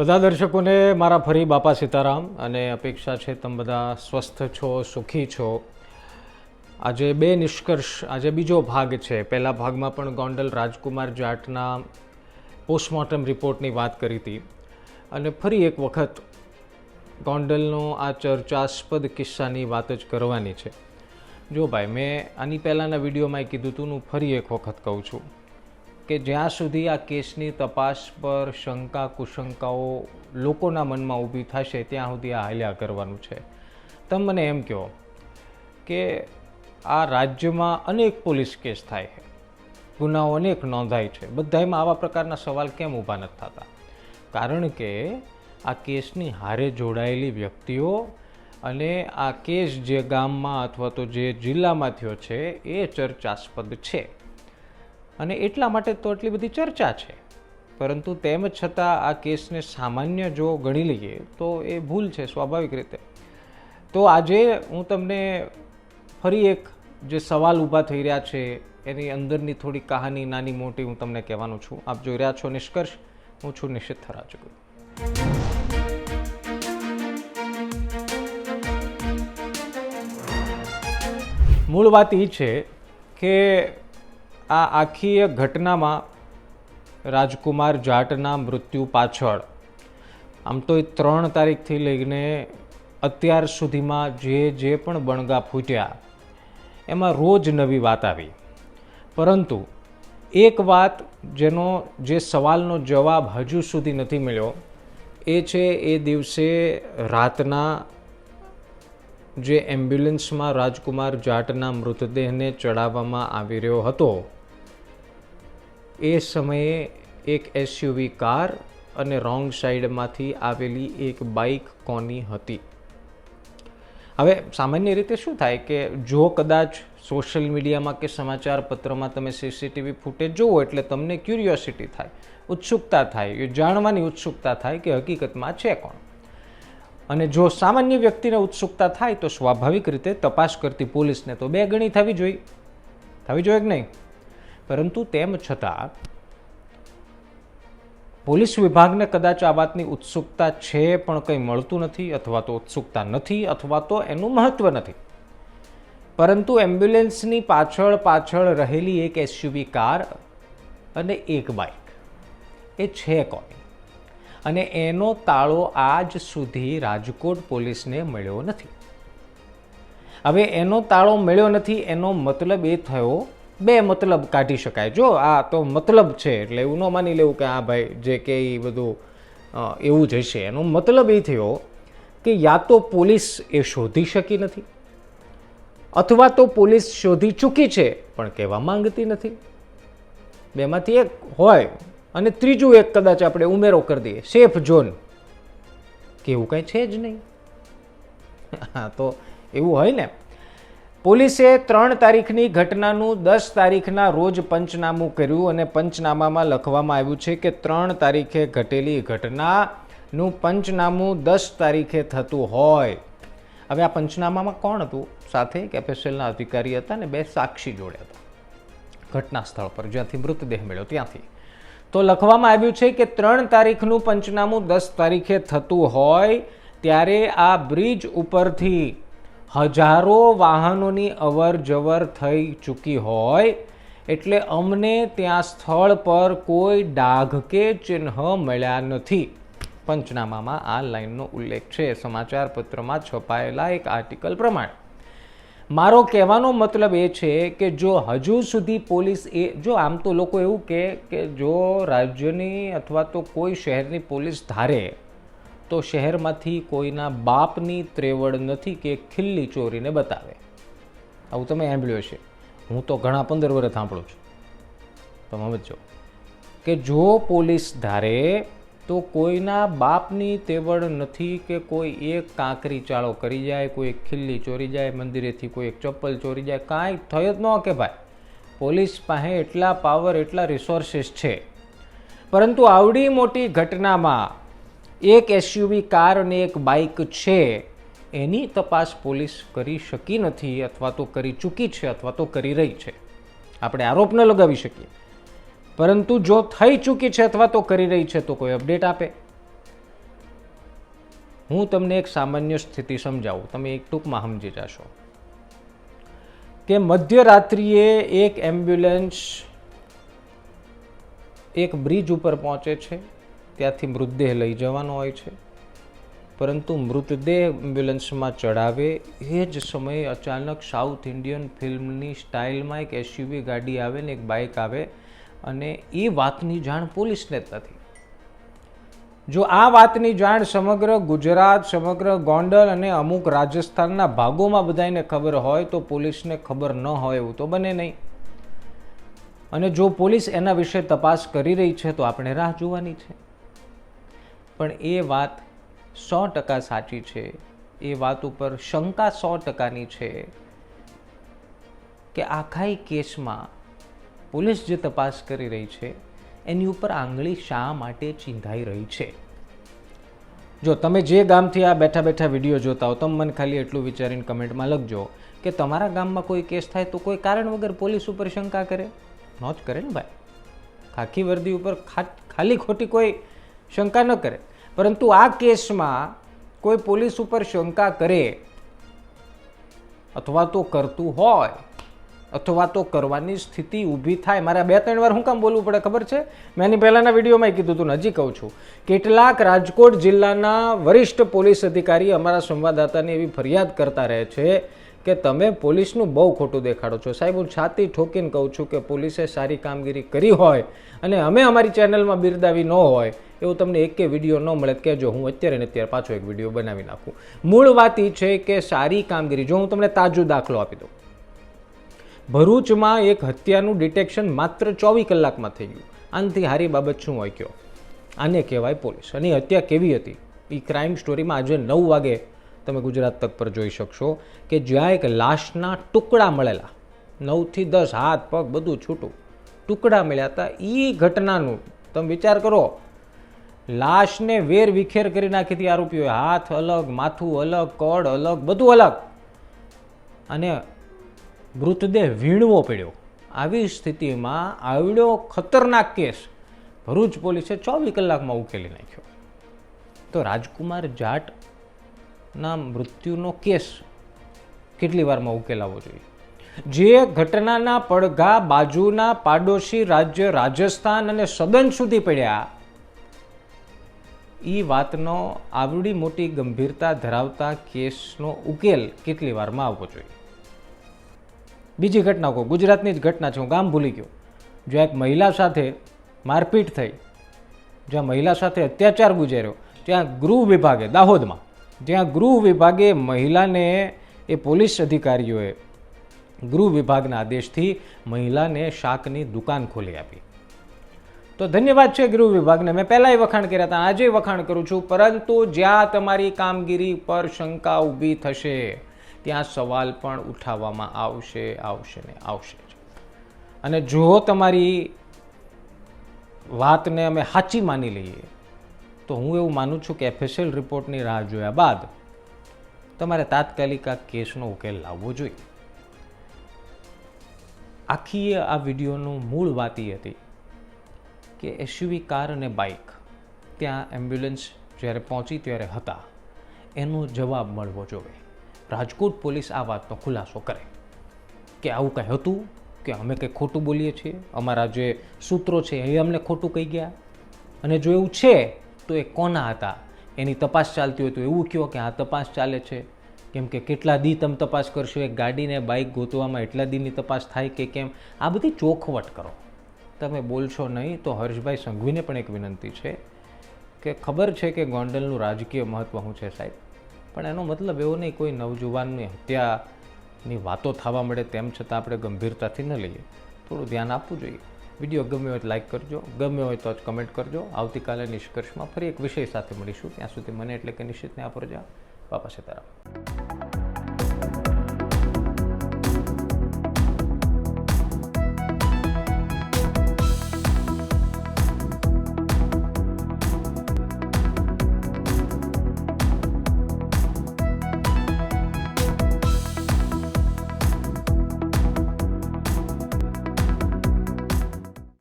બધા દર્શકોને મારા ફરી બાપા સીતારામ અને અપેક્ષા છે તમે બધા સ્વસ્થ છો, સુખી છો. આજે બે નિષ્કર્ષ, આજે બીજો ભાગ છે. પહેલા ભાગમાં પણ ગોંડલ રાજકુમાર જાટના પોસ્ટમોર્ટમ રિપોર્ટની વાત કરી હતી. અને ફરી એક વખત ગોંડલનો આ ચર્ચાસ્પદ કિસ્સાની વાત જ કરવાની છે. જો ભાઈ, મેં આની પહેલાંના વિડીયોમાં કીધું હતું હું ફરી એક વખત કહું છું. કે જ્યાં સુધી આ કેસની તપાસ પર શંકા, કુશંકાઓ લોકોના મનમાં ઊભી થશે, ત્યાં સુધી આ હાલ્યા કરવાનું છે. તમે મને એમ કહો કે આ રાજ્યમાં અનેક પોલીસ કેસ થાય છે. ગુનાઓ અનેક નોંધાય છે. બધામાં આવા પ્રકારના સવાલ કેમ ઊભા નથી થતા? કારણ કે આ કેસની હારે જોડાયેલી વ્યક્તિઓ અને આ કેસ જે ગામમાં અથવા તો જે જિલ્લામાં થયો છે, એ ચર્ચાસ્પદ છે. અને એટલા માટે તો એટલી બધી ચર્ચા છે. પરંતુ તેમ છતાં આ કેસને સામાન્ય જો ગણી લઈએ, તો એ ભૂલ છે સ્વાભાવિક રીતે. તો આજે હું તમને ફરી એક જે સવાલ ઊભા થઈ રહ્યા છે, એની અંદરની થોડી કહાની નાની મોટી હું તમને કહેવાનું છું. આપ જોઈ રહ્યા છો નિષ્કર્ષ. હું છું નિશ્ચિત થરાચુક મૂળ વાત એ છે કે આ આખી ઘટનામાં રાજકુમાર જાટના મૃત્યુ પાછળ. આમ તો એ ત્રણ તારીખથી લઈને અત્યાર સુધીમાં જે જે પણ બણગા ફૂટ્યા, એમાં રોજ નવી વાત આવી. પરંતુ એક વાત જેનો જે સવાલનો જવાબ હજુ સુધી નથી મળ્યો, એ છે એ દિવસે રાતના જે એમ્બ્યુલન્સમાં રાજકુમાર જાટના મૃતદેહને ચડાવવામાં આવી રહ્યો હતો એ સમયે એક એસયુવી કાર અને રોંગ સાઈડમાંથી આવેલી એક બાઇક કોની હતી. હવે સામાન્ય રીતે શું થાય કે જો કદાચ સોશિયલ મીડિયામાં કે સમાચાર પત્રમાં તમે સીસીટીવી ફૂટેજ જુઓ એટલે તમને ક્યુરિયોસિટી થાય, ઉત્સુકતા થાય, એ જાણવાની ઉત્સુકતા થાય કે હકીકતમાં છે કોણ. અને જો સામાન્ય વ્યક્તિને ઉત્સુકતા થાય તો સ્વાભાવિક રીતે તપાસ કરતી પોલીસને તો બે ગણી થવી જોઈએ. થવી જોઈએ કે નહીં? પરંતુ તેમ છતાં, પોલીસ વિભાગને કદાચ આ વાતની ઉત્સુકતા છે પણ કંઈ મળતું નથી અથવા તો ઉત્સુકતા નથી અથવા તો એનું મહત્ત્વ નથી. પરંતુ એમ્બ્યુલન્સની પાછળ પાછળ રહેલી એક એસયુવી કાર અને એક બાઇક. એ છે કોની? અને એનો તાળો આજ સુધી રાજકોટ પોલીસને મળ્યો નથી. હવે એનો તાળો મળ્યો નથી એનો મતલબ એ થયો બે મતલબ કાઢી શકાય. જો આ તો મતલબ છે, એટલે એવું ન માની લેવું કે આ ભાઈ જે કે એ બધું એવું જ હશે. એનો મતલબ એ થયો કે યા તો પોલીસ એ શોધી શકી નથી, અથવા તો પોલીસ શોધી ચૂકી છે, પણ કહેવા માંગતી નથી. બેમાંથી એક હોય અને ત્રીજું એક કદાચ આપણે ઉમેરો કરી દઈએ. Safe zone. કે એવું કંઈ છે જ નહીં. હા તો એવું હોય ને. પોલીસે ત્રણ તારીખની ઘટનાનું દસ તારીખના રોજ પંચનામું કર્યું અને પંચનામામાં લખવામાં આવ્યું છે કે ત્રણ તારીખે ઘટેલી ઘટનાનું પંચનામું દસ તારીખે થતું હોય. હવે આ પંચનામામાં કોણ હતું? સાથે એક અધિકારી હતા અને બે સાક્ષી જોડે હતા. ઘટના સ્થળ પર જ્યાંથી મૃતદેહ મળ્યો ત્યાંથી. તો લખવામાં આવ્યું છે કે ત્રણ તારીખનું પંચનામું દસ તારીખે થતું હોય, ત્યારે આ બ્રિજ ઉપરથી હજારો વાહનોની અવર જવર થઈ ચૂકી હોય એટલે અમને ત્યાં સ્થળ પર કોઈ ડાઘ કે ચિહ્ન મળ્યા નથી. પંચનામામાં આ લાઈનનો ઉલ્લેખ છે. સમાચાર પત્રમાં છપાયેલા એક આર્ટિકલ પ્રમાણે. મારો કહેવાનો મતલબ એ છે કે જો હજુ સુધી પોલીસ એ, જો આમ તો લોકો એવું કહે કે જો રાજ્યની અથવા તો કોઈ શહેરની પોલીસ ધારે તો શહેરમાંથી કોઈના બાપની ત્રેવડ નથી કે ખિલ્લી ચોરીને બતાવે. આવું તમે સાંભળ્યો છે હું તો ઘણા પંદર વર્ષ સાંભળું છું. તમે સમજો કે જો પોલીસ ધારે, તો કોઈના બાપની તેવડ નથી કે કોઈ એક કાંકરી ચાળો કરી જાય, કોઈ એક ખિલ્લી ચોરી જાય, મંદિરેથી કોઈ એક ચપ્પલ ચોરી જાય, કાંઈ થયો જ ન કે ભાઈ. પોલીસ પાસે એટલા પાવર, એટલા રિસોર્સિસ છે. પરંતુ આવડી મોટી ઘટનામાં એક એસયુવી કાર અને એક બાઇક છે, એની તપાસ પોલીસ કરી શકી નથી અથવા તો કરી ચૂકી છે અથવા તો કરી રહી છે. આપણે આરોપ ન લગાવી શકીએ. પરંતુ જો થઈ ચૂકી છે અથવા તો કરી રહી છે તો કોઈ અપડેટ આપે. હું તમને એક સામાન્ય સ્થિતિ સમજાવું. તમે એક ટૂંકમાં સમજી જશો. કે મધ્યરાત્રિએ એક એમ્બ્યુલન્સ એક બ્રિજ ઉપર પહોંચે છે. ત્યાંથી મૃતદેહ લઈ જવાનો હોય છે. પરંતુ મૃતદેહ એમ્બ્યુલન્સમાં ચડાવે એ જ સમયે અચાનક સાઉથ ઇન્ડિયન ફિલ્મની સ્ટાઇલમાં એક એસયુવી ગાડી આવે ને એક બાઇક આવે અને એ વાતની જાણ પોલીસને જ નથી. જો આ વાતની જાણ સમગ્ર ગુજરાત, સમગ્ર ગોંડલ અને અમુક રાજસ્થાનના ભાગોમાં બધાને ખબર હોય તો પોલીસને ખબર ન હોય એવું તો બને નહીં. અને જો પોલીસ એના વિશે તપાસ કરી રહી છે તો આપણે રાહ જોવાની છે. પણ એ વાત સો ટકા સાચી છે. એ વાત ઉપર શંકા સો ટકાની છે કે આખાઈ કેસમાં પોલીસ જે તપાસ કરી રહી છે, એની ઉપર આંગળી શા માટે ચીંધાઈ રહી છે? જો તમે જે ગામથી આ બેઠા બેઠા વીડિયો જોતા હો તમે મને ખાલી એટલું વિચારીને કમેન્ટમાં લખજો કે તમારા ગામમાં કોઈ કેસ થાય તો કોઈ કારણ વગર પોલીસ ઉપર શંકા કરે? ન જ કરે ને ભાઈ. ખાખી વર્દી ઉપર ખાલી ખોટી કોઈ શંકા ન કરે. પરંતુ આ કેસમાં કોઈ પોલીસ ઉપર શંકા કરે અથવા તો કરતું હોય અથવા તો કરવાની સ્થિતિ ઊભી થાય. મારે બે ત્રણ વાર હું કામ બોલવું પડે ખબર છે? મેં એની પહેલાંના વિડીયોમાં કીધું હતું નજીક કહું છું. કેટલાક રાજકોટ જિલ્લાના વરિષ્ઠ પોલીસ અધિકારી અમારા સંવાદદાતાની એવી ફરિયાદ કરતા રહે છે કે તમે પોલીસનું બહુ ખોટું દેખાડો છો. સાહેબ, હું છાતી ઠોકીને કહું છું કે પોલીસે સારી કામગીરી કરી હોય અને અમે અમારી ચેનલમાં બિરદાવી ન હોય એવું તમને એક વીડિયો ન મળે કે કહેજો, હું અત્યારે ને અત્યારે પાછો એક વીડિયો બનાવી નાખું. મૂળ વાત એ છે કે સારી કામગીરી, જો હું તમને તાજો દાખલો આપી દઉં. ભરૂચમાં એક હત્યાનું ડિટેક્શન માત્ર ચોવીસ કલાકમાં થઈ ગયું. આનાથી હારી બાબત શું હોય કયો? આને કહેવાય પોલીસ. અને હત્યા કેવી હતી? એ ક્રાઇમ સ્ટોરીમાં આજે નવ વાગે તમે ગુજરાત તક પર જોઈ શકશો કે જ્યાં એક લાશના ટુકડા મળેલા. નવથી દસ, હાથ, પગ બધું છૂટું. ટુકડા મળ્યા હતા. એ ઘટનાનું તમે વિચાર કરો લાશને વેર વિખેર કરી નાખી હતી આરોપીઓએ. હાથ અલગ, માથું અલગ, કડ અલગ, બધું અલગ. અને મૃતદેહ વીણવો પડ્યો. આવી સ્થિતિમાં આવડો ખતરનાક કેસ. ભરૂચ પોલીસે ચોવીસ કલાકમાં ઉકેલી નાખ્યો. તો રાજકુમાર જાટના મૃત્યુનો કેસ કેટલી વારમાં ઉકેલાવો જોઈએ? જે ઘટનાના પડઘા બાજુના પાડોશી રાજ્ય રાજસ્થાન અને સદન સુધી પડ્યા એ વાતનો આવડી મોટી ગંભીરતા ધરાવતા કેસનો ઉકેલ કેટલી વારમાં આવવો જોઈએ? બીજી ઘટના કહું, ગુજરાતની જ ઘટના છે, હું ગામ ભૂલી ગયો. જ્યાં એક મહિલા સાથે મારપીટ થઈ જ્યાં મહિલા સાથે અત્યાચાર ગુજાર્યો, ત્યાં ગૃહ વિભાગે, દાહોદમાં જ્યાં ગૃહ વિભાગે મહિલાને એ પોલીસ અધિકારીઓએ ગૃહ વિભાગના આદેશથી મહિલાને શાકની દુકાન ખોલી આપી. તો ધન્યવાદ છે ગૃહ વિભાગને. મેં પહેલાંય વખાણ કર્યા હતા, આજે વખાણ કરું છું. પરંતુ જ્યાં તમારી કામગીરી પર શંકા ઊભી થશે, ત્યાં સવાલ પણ ઉઠાવવામાં આવશે આવશે ને આવશે અને જો તમારી વાતને અમે સાચી માની લઈએ, તો હું એવું માનું છું કે એફએસએલ રિપોર્ટની રાહ જોયા બાદ તમારે તાત્કાલિક આ કેસનો ઉકેલ લાવવો જોઈએ. આખી આ વિડીયોનું મૂળ વાત હતી કે એસયુવી કાર અને બાઇક ત્યાં એમ્બ્યુલન્સ જ્યારે પહોંચી ત્યારે હતા. એનો જવાબ મળવો જોઈએ. રાજકોટ પોલીસ આ વાતનો ખુલાસો કરે કે આવું કંઈ હતું? કે અમે કંઈ ખોટું બોલીએ છીએ? અમારા જે સૂત્રો છે એ અમને ખોટું કહી ગયા? અને જો એવું છે, તો એ કોના હતા? એની તપાસ ચાલતી હોય તો એવું કહો કે આ તપાસ ચાલે છે. કેમ કે કેટલા દી તમે તપાસ કરશો? એક ગાડીને બાઇક ગોતવામાં એટલા દીની તપાસ થાય કે કેમ? આ બધી ચોખવટ કરો. તમે બોલશો નહીં, તો હર્ષભાઈ સંઘવીને પણ એક વિનંતી છે કે ખબર છે કે ગોંડલનું રાજકીય મહત્ત્વ શું છે સાહેબ? પણ એનો મતલબ એવો નહીં, કોઈ નવજુવાનની હત્યાની વાતો થવા મળે તેમ છતાં આપણે ગંભીરતાથી ન લઈએ. થોડું ધ્યાન આપવું જોઈએ. વીડિયો ગમ્યો હોય તો લાઈક કરજો, ગમ્યો હોય તો જ કમેન્ટ કરજો. આવતીકાલે નિષ્કર્ષમાં ફરી એક વિષય સાથે મળીશું. ત્યાં સુધી મને એટલે કે નિશ્ચિતને આપો રજા. બાપા સીતારામ.